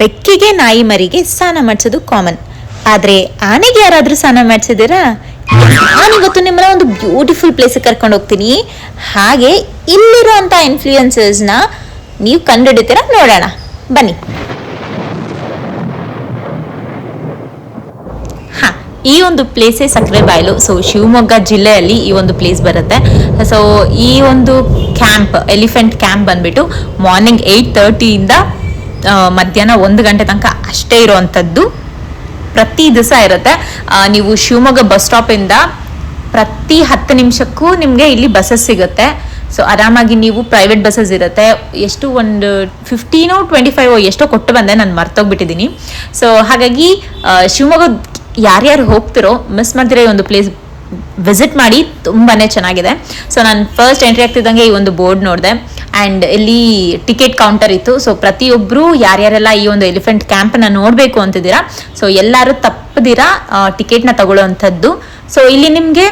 ಬೆಕ್ಕಿಗೆ ನಾಯಿ ಮರಿಗೆ ಸ್ನಾನ ಮಾಡಿಸೋದು ಕಾಮನ್ ಆದ್ರೆ ಆನೆಗೆ ಯಾರಾದ್ರೂ ಸ್ನಾನ ನಾನು ಇವತ್ತು ನಿಮ್ಮನ್ನ ಒಂದು ಬ್ಯೂಟಿಫುಲ್ ಪ್ಲೇಸಿಗೆ ಕರ್ಕೊಂಡು ಹೋಗ್ತೀನಿ. ಹಾಗೆ ಇಲ್ಲಿರುವಂತ ನ ನೀವು ಕಂಡುಹಿಡಿತೀರಾ ನೋಡೋಣ. ಬನ್ನಿ. ಈ ಒಂದು ಪ್ಲೇಸೇ ಸಕ್ಕರೆ ಬಾಯಲು. ಸೊ ಶಿವಮೊಗ್ಗ ಜಿಲ್ಲೆಯಲ್ಲಿ ಈ ಒಂದು ಪ್ಲೇಸ್ ಬರುತ್ತೆ. ಸೊ ಈ ಒಂದು ಕ್ಯಾಂಪ್ ಎಲಿಫೆಂಟ್ ಕ್ಯಾಂಪ್ ಬಂದ್ಬಿಟ್ಟು ಮಾರ್ನಿಂಗ್ ಏಯ್ಟ್ ತರ್ಟಿಯಿಂದ ಮಧ್ಯಾಹ್ನ ಒಂದು ಗಂಟೆ ತನಕ ಅಷ್ಟೇ ಇರುವಂಥದ್ದು. ಪ್ರತಿ ದಿವಸ ಇರುತ್ತೆ. ನೀವು ಶಿವಮೊಗ್ಗ ಬಸ್ ಸ್ಟಾಪಿಂದ ಪ್ರತಿ ಹತ್ತು ನಿಮಿಷಕ್ಕೂ ನಿಮಗೆ ಇಲ್ಲಿ ಬಸ್ಸಸ್ ಸಿಗುತ್ತೆ. ಸೊ ಆರಾಮಾಗಿ ನೀವು ಪ್ರೈವೇಟ್ ಬಸ್ಸಸ್ ಇರುತ್ತೆ. ಎಷ್ಟು ಒಂದು ಫಿಫ್ಟೀನೋ ಟ್ವೆಂಟಿ ಫೈವ್ ಎಷ್ಟೋ ಕೊಟ್ಟು ಬಂದೆ, ನಾನು ಮರ್ತೋಗ್ಬಿಟ್ಟಿದ್ದೀನಿ. ಸೊ ಹಾಗಾಗಿ ಶಿವಮೊಗ್ಗ ಯಾರ್ಯಾರು ಹೋಗ್ತಿರೋ ಮಿಸ್ ಮಾಡ್ತಿರೋ ಈ ಒಂದು ಪ್ಲೇಸ್ ವಿಸಿಟ್ ಮಾಡಿ ತುಂಬಾ ಚೆನ್ನಾಗಿದೆ. ಸೊ ನಾನು ಫಸ್ಟ್ ಎಂಟ್ರಿ ಆಗ್ತಿದ್ದಂಗೆ ಈ ಒಂದು ಬೋರ್ಡ್ ನೋಡಿದೆ. ಆ್ಯಂಡ್ ಇಲ್ಲಿ ಟಿಕೆಟ್ ಕೌಂಟರ್ ಇತ್ತು. ಸೊ ಪ್ರತಿಯೊಬ್ಬರು ಯಾರ್ಯಾರೆಲ್ಲ ಈ ಒಂದು ಎಲಿಫೆಂಟ್ ಕ್ಯಾಂಪನ್ನು ನೋಡಬೇಕು ಅಂತಿದ್ದೀರಾ ಸೊ ಎಲ್ಲರೂ ತಪ್ಪದಿರಾ ಟಿಕೆಟ್ನ ತಗೊಳ್ಳುವಂಥದ್ದು. ಸೊ ಇಲ್ಲಿ ನಿಮಗೆ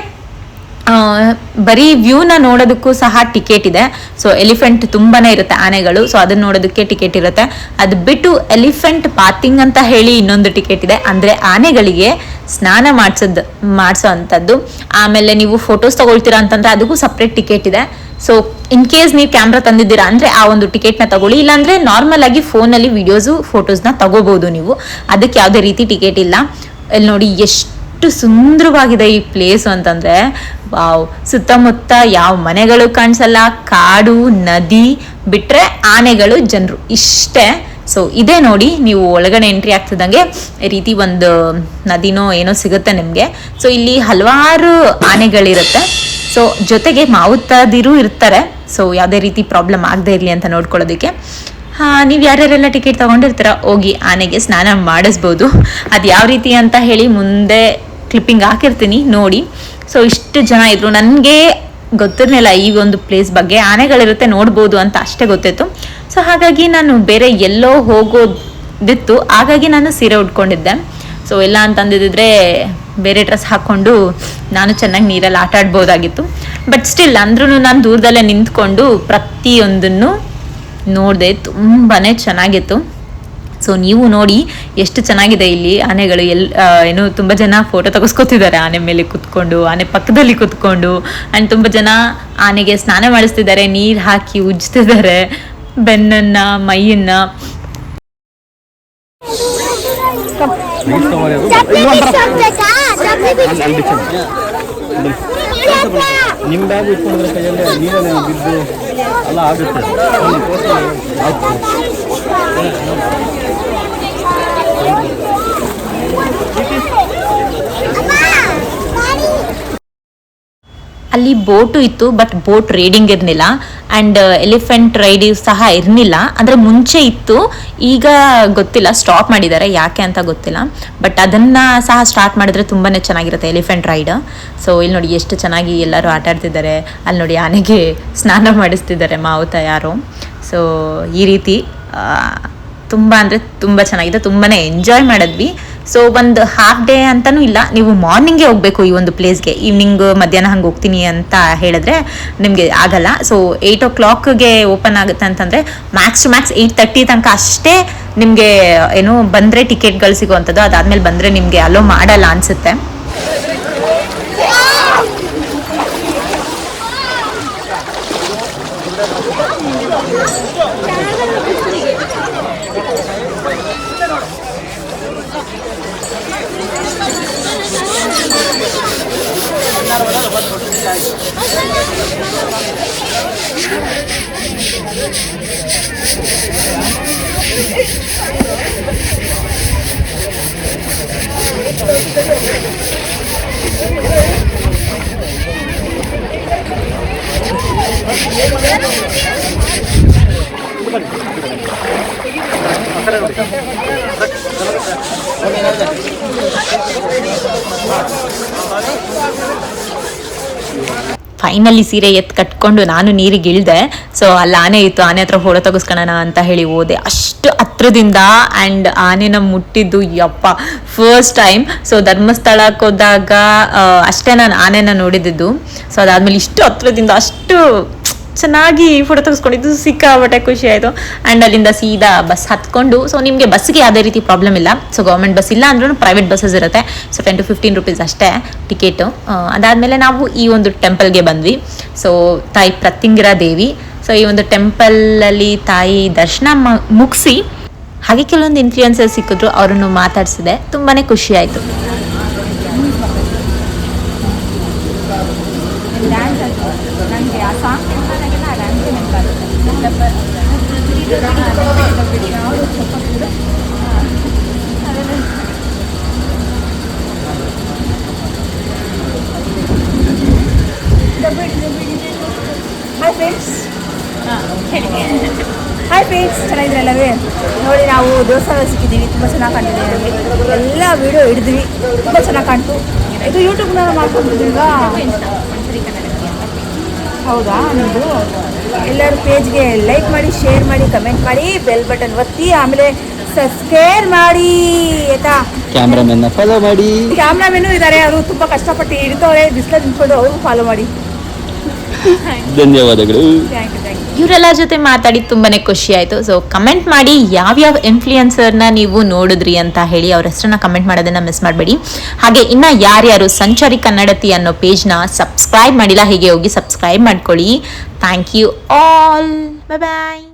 ಬರೀ ವ್ಯೂನ ನೋಡೋದಕ್ಕೂ ಸಹ ಟಿಕೆಟ್ ಇದೆ. ಸೊ ಎಲಿಫೆಂಟ್ ತುಂಬಾನೇ ಇರುತ್ತೆ ಆನೆಗಳು. ಸೊ ಅದನ್ನ ನೋಡೋದಕ್ಕೆ ಟಿಕೆಟ್ ಇರುತ್ತೆ. ಅದು ಬಿಟ್ಟು ಎಲಿಫೆಂಟ್ ಪಾತಿಂಗ್ ಅಂತ ಹೇಳಿ ಇನ್ನೊಂದು ಟಿಕೆಟ್ ಇದೆ. ಅಂದ್ರೆ ಆನೆಗಳಿಗೆ ಸ್ನಾನ ಮಾಡಿಸೋದು ಮಾಡಿಸೋ ಅಂಥದ್ದು ಆಮೇಲೆ ನೀವು ಫೋಟೋಸ್ ತಗೊಳ್ತೀರಾ ಅಂತಂದ್ರೆ ಅದಕ್ಕೂ ಸಪ್ರೇಟ್ ಟಿಕೆಟ್ ಇದೆ. ಸೊ ಇನ್ ಕೇಸ್ ನೀವು ಕ್ಯಾಮ್ರಾ ತಂದಿದ್ದೀರಾ ಅಂದ್ರೆ ಆ ಒಂದು ಟಿಕೆಟ್ನ ತಗೊಳ್ಳಿ. ಇಲ್ಲಾಂದರೆ ನಾರ್ಮಲ್ ಆಗಿ ಫೋನಲ್ಲಿ ವಿಡಿಯೋಸು ಫೋಟೋಸ್ನ ತಗೋಬಹುದು ನೀವು. ಅದಕ್ಕೆ ಯಾವುದೇ ರೀತಿ ಟಿಕೆಟ್ ಇಲ್ಲ. ಇಲ್ಲಿ ನೋಡಿ ಎಷ್ಟು ಸುಂದರವಾಗಿದೆ ಈ ಪ್ಲೇಸ್ ಅಂತಂದ್ರೆ, ವಾವ್. ಸುತ್ತಮುತ್ತ ಯಾವ ಮನೆಗಳು ಕಾಣಿಸಲ್ಲ. ಕಾಡು, ನದಿ ಬಿಟ್ಟರೆ ಆನೆಗಳು, ಜನರು. ಇಷ್ಟೇ. ಸೊ ಇದೇ ನೋಡಿ ನೀವು ಒಳಗಡೆ ಎಂಟ್ರಿ ಆಗ್ತಿದ್ದಂಗೆ ರೀತಿ ಒಂದು ನದಿನೋ ಏನೋ ಸಿಗುತ್ತೆ ನಿಮಗೆ. ಸೊ ಇಲ್ಲಿ ಹಲವಾರು ಆನೆಗಳಿರುತ್ತೆ. ಸೊ ಜೊತೆಗೆ ಮಾವುತ್ತಾದಿರು ಇರ್ತಾರೆ. ಸೊ ಯಾವುದೇ ರೀತಿ ಪ್ರಾಬ್ಲಮ್ ಆಗದೆ ಇರಲಿ ಅಂತ ನೋಡ್ಕೊಳ್ಳೋದಕ್ಕೆ. ನೀವು ಯಾರ್ಯಾರೆಲ್ಲ ಟಿಕೆಟ್ ತೊಗೊಂಡಿರ್ತೀರ? ಹೋಗಿ ಆನೆಗೆ ಸ್ನಾನ ಮಾಡಿಸ್ಬೋದು. ಅದು ಯಾವ ರೀತಿ ಅಂತ ಹೇಳಿ ಮುಂದೆ ಕ್ಲಿಪ್ಪಿಂಗ್ ಹಾಕಿರ್ತೀನಿ, ನೋಡಿ. ಸೊ ಇಷ್ಟು ಜನ ಇದ್ರು. ನನಗೆ ಗೊತ್ತಿರಲಿಲ್ಲ ಈ ಒಂದು ಪ್ಲೇಸ್ ಬಗ್ಗೆ. ಆನೆಗಳಿರುತ್ತೆ, ನೋಡ್ಬೋದು ಅಂತ ಅಷ್ಟೇ ಗೊತ್ತಿತ್ತು. ಸೊ ಹಾಗಾಗಿ ನಾನು ಬೇರೆ ಎಲ್ಲೋ ಹೋಗೋದಿತ್ತು. ಹಾಗಾಗಿ ನಾನು ಸೀರೆ ಉಟ್ಕೊಂಡಿದ್ದೆ. ಸೊ ಎಲ್ಲ ಅಂತಂದಿದ್ರೆ ಬೇರೆ ಡ್ರೆಸ್ ಹಾಕ್ಕೊಂಡು ನಾನು ಚೆನ್ನಾಗಿ ನೀರಲ್ಲಿ ಆಟ ಆಡ್ಬೋದಾಗಿತ್ತು. ಬಟ್ ಸ್ಟಿಲ್ ಅಂದ್ರೂ ನಾನು ದೂರದಲ್ಲೇ ನಿಂತ್ಕೊಂಡು ಪ್ರತಿಯೊಂದನ್ನು ನೋಡಿದೆ ತುಂಬಾ ಚೆನ್ನಾಗಿತ್ತು. ಸೊ ನೀವು ನೋಡಿ ಎಷ್ಟು ಚೆನ್ನಾಗಿದೆ ಇಲ್ಲಿ ಆನೆಗಳು ಎಲ್ ಏನು ತುಂಬ ಜನ ಫೋಟೋ ತೆಗೆಸ್ಕೊತಿದ್ದಾರೆ ಆನೆ ಮೇಲೆ ಕುತ್ಕೊಂಡು ಆನೆ ಪಕ್ಕದಲ್ಲಿ ಕುತ್ಕೊಂಡು ಆ್ಯಂಡ್ ತುಂಬ ಜನ ಆನೆಗೆ ಸ್ನಾನ ಮಾಡಿಸ್ತಿದ್ದಾರೆ ನೀರು ಹಾಕಿ ಉಜ್ತಿದ್ದಾರೆ ಬೆನ್ನನ್ನು ಮೈಯನ್ನ. ನಿಮ್ಮ ಬ್ಯಾಗ್ ಇಟ್ಕೊಂಡ್ರೆ ಕೈಯಲ್ಲಿ ನೀವೇ ಬಿದ್ದು ಎಲ್ಲ ಆಗುತ್ತೆ ಅಲ್ಲಿ ಬೋಟು ಇತ್ತು ಬಟ್ ಬೋಟ್ ರೈಡಿಂಗ್ ಇರಲಿಲ್ಲ ಆ್ಯಂಡ್ ಎಲಿಫೆಂಟ್ ರೈಡ್ ಸಹ ಇರಲಿಲ್ಲ ಅಂದರೆ ಮುಂಚೆ ಇತ್ತು. ಈಗ ಗೊತ್ತಿಲ್ಲ ಸ್ಟಾಪ್ ಮಾಡಿದ್ದಾರೆ. ಯಾಕೆ ಅಂತ ಗೊತ್ತಿಲ್ಲ. ಬಟ್ ಅದನ್ನು ಸಹ ಸ್ಟಾರ್ಟ್ ಮಾಡಿದ್ರೆ ತುಂಬಾ ಚೆನ್ನಾಗಿರುತ್ತೆ ಎಲಿಫೆಂಟ್ ರೈಡ್ ಸೊ ಇಲ್ಲಿ ನೋಡಿ ಎಷ್ಟು ಚೆನ್ನಾಗಿ ಎಲ್ಲರೂ ಆಟ ಆಡ್ತಿದ್ದಾರೆ. ಅಲ್ಲಿ ನೋಡಿ ಆನೆಗೆ ಸ್ನಾನ ಮಾಡಿಸ್ತಿದ್ದಾರೆ ಮಾವುತ ಯಾರು ಸೊ ಈ ರೀತಿ ತುಂಬ ಅಂದರೆ ತುಂಬ ಚೆನ್ನಾಗಿದೆ. ತುಂಬಾ ಎಂಜಾಯ್ ಮಾಡಿದ್ವಿ. ಸೊ ಒಂದು ಹಾಫ್ ಡೇ ಅಂತಲೂ ಇಲ್ಲ. ನೀವು ಮಾರ್ನಿಂಗೇ ಹೋಗಬೇಕು ಈ ಒಂದು ಪ್ಲೇಸ್ಗೆ ಈವ್ನಿಂಗ್ ಮಧ್ಯಾಹ್ನ ಹಂಗೆ ಹೋಗ್ತೀನಿ ಅಂತ ಹೇಳಿದ್ರೆ ನಿಮಗೆ ಆಗಲ್ಲ. ಸೊ ಏಯ್ಟ್ ಓ ಕ್ಲಾಕ್ಗೆ ಓಪನ್ ಆಗುತ್ತೆ ಅಂತಂದರೆ max to max eight thirty ತನಕ ಅಷ್ಟೇ ನಿಮಗೆ, ಏನು, ಬಂದರೆ ಟಿಕೆಟ್ಗಳು ಸಿಗುವಂಥದ್ದು. ಅದಾದಮೇಲೆ ಬಂದರೆ ನಿಮಗೆ ಅಲೋ ಮಾಡಲ್ಲ ಅನಿಸುತ್ತೆ. అక్కడ ಫೈನಲಿ ಸೀರೆ ಎತ್ತು ಕಟ್ಕೊಂಡು ನಾನು ನೀರಿಗೆ ಇಳ್ದೆ ಸೊ ಅಲ್ಲಿ ಆನೆ ಇತ್ತು, ಆನೆ ಹತ್ರ ಫೋಟೋ ತೆಗೆಸ್ಕೊಳ್ಳೋಣ ಅಂತ ಹೇಳಿ ಹೋದೆ. ಅಷ್ಟು ಹತ್ರದಿಂದ ಆ್ಯಂಡ್ ಆನೆನ ಮುಟ್ಟಿದ್ದು, ಯಪ್ಪ ಫಸ್ಟ್ ಟೈಮ್ ಸೊ ಧರ್ಮಸ್ಥಳಕ್ಕೆ ಹೋದಾಗ ಅಷ್ಟೇ ನಾನು ಆನೆನ ನೋಡಿದ್ದು. ಸೊ ಅದಾದ್ಮೇಲೆ ಇಷ್ಟು ಹತ್ರದಿಂದ, ಅಷ್ಟು ಚೆನ್ನಾಗಿ ಫೋಟೋ ತೆಗೆಸ್ಕೊಂಡಿದ್ದು ಸಿಕ್ಕಾಬಟ್ಟೆ ಖುಷಿ ಆಯಿತು. ಆ್ಯಂಡ್ ಅಲ್ಲಿಂದ ಸೀದಾ ಬಸ್ ಹತ್ಕೊಂಡು ಸೊ ನಿಮಗೆ ಬಸ್ಗೆ ಯಾವುದೇ ರೀತಿ ಪ್ರಾಬ್ಲಮ್ ಇಲ್ಲ. ಸೊ ಗೌರ್ಮೆಂಟ್ ಬಸ್ ಇಲ್ಲ ಅಂದ್ರೂ ಪ್ರೈವೇಟ್ ಬಸ್ಸಸ್ ಇರುತ್ತೆ. So ten to fifteen rupees ಅಷ್ಟೇ ಟಿಕೆಟು ಅದಾದಮೇಲೆ ನಾವು ಈ ಒಂದು ಟೆಂಪಲ್ಗೆ ಬಂದ್ವಿ. ಸೊ ತಾಯಿ ಪ್ರತಿಂಗಿರ ದೇವಿ ಸೊ ಈ ಒಂದು ಟೆಂಪಲಲ್ಲಿ ತಾಯಿ ದರ್ಶನ ಮುಗಿಸಿ, ಹಾಗೆ ಕೆಲವೊಂದು ಇನ್ಫ್ಲೂಯೆನ್ಸರ್ ಸಿಕ್ಕಿದ್ರು, ಅವರನ್ನು ಮಾತಾಡಿಸಿದೆ. ತುಂಬಾ ಖುಷಿ ಆಯಿತು. ಹಾಯ್ ಫ್ರೆಂಡ್ಸ್ ಹಾಯ್ ಫ್ರೆಂಡ್ಸ್ ಚೆನ್ನಾಗಿದ್ರಲ್ಲವೇ ನೋಡಿ ನಾವು ದೇವಸ್ಥಾನ ಸಿಕ್ಕಿದ್ದೀವಿ. ತುಂಬ ಚೆನ್ನಾಗಿ ಕಾಣ್ತಿದೆ ನಮಗೆ. ಎಲ್ಲ ವೀಡಿಯೋ ಹಿಡಿದ್ವಿ. ತುಂಬ ಚೆನ್ನಾಗಿ ಕಾಣ್ತು. ಇದು ಯೂಟ್ಯೂಬ್ನ ಮಾಡ್ಕೊಂಡಿದ್ದೀವಾ ಹೌದಾ? ನಿಮ್ಮದು ಎಲ್ಲರೂ ಪೇಜ್ಗೆ ಲೈಕ್ ಮಾಡಿ ಶೇರ್ ಮಾಡಿ ಕಮೆಂಟ್ ಮಾಡಿ ಬೆಲ್ ಬಟನ್ ಒತ್ತಿ ಆಮೇಲೆ ಸಬ್ಸ್ಕ್ರೈಬ್ ಮಾಡಿ ಆಯ್ತಾ? ಕ್ಯಾಮ್ರಾಮನ್ ಫಾಲೋ ಮಾಡಿ. ಕ್ಯಾಮ್ರಾಮೆನು ಇದ್ದಾರೆ ಅವರು ತುಂಬ ಕಷ್ಟಪಟ್ಟು ಹಿಡಿದವ್ರೆ ಬಿಸಿಲು ನಿಂತ್ಕೊಂಡು ಅವ್ರಿಗೂ ಫಾಲೋ ಮಾಡಿ. ಧನ್ಯವಾದಗಳು. ಥ್ಯಾಂಕ್ ಥ್ಯಾಂಕ್ ಯು ಇವರೆಲ್ಲ ಜೊತೆ ಮಾತಾಡಿ ತುಂಬಾನೇ ಖುಷಿ ಆಯಿತು. ಸೊ ಕಮೆಂಟ್ ಮಾಡಿ ಯಾವ್ಯಾವ ಇನ್ಫ್ಲೂಯೆನ್ಸರ್ನ ನೀವು ನೋಡಿದ್ರಿ ಅಂತ ಹೇಳಿ ಅವ್ರ ಹೆಸರನ್ನ ಕಮೆಂಟ್ ಮಾಡೋದನ್ನ ಮಿಸ್ ಮಾಡಬೇಡಿ. ಹಾಗೆ ಇನ್ನ ಯಾರ್ಯಾರು ಸಂಚಾರಿ ಕನ್ನಡತಿ ಅನ್ನೋ ಪೇಜ್ನ ಸಬ್ಸ್ಕ್ರೈಬ್ ಮಾಡಿಲ್ಲ, ಹೀಗೆ ಹೋಗಿ ಸಬ್ಸ್ಕ್ರೈಬ್ ಮಾಡ್ಕೊಳ್ಳಿ. Thank you all bye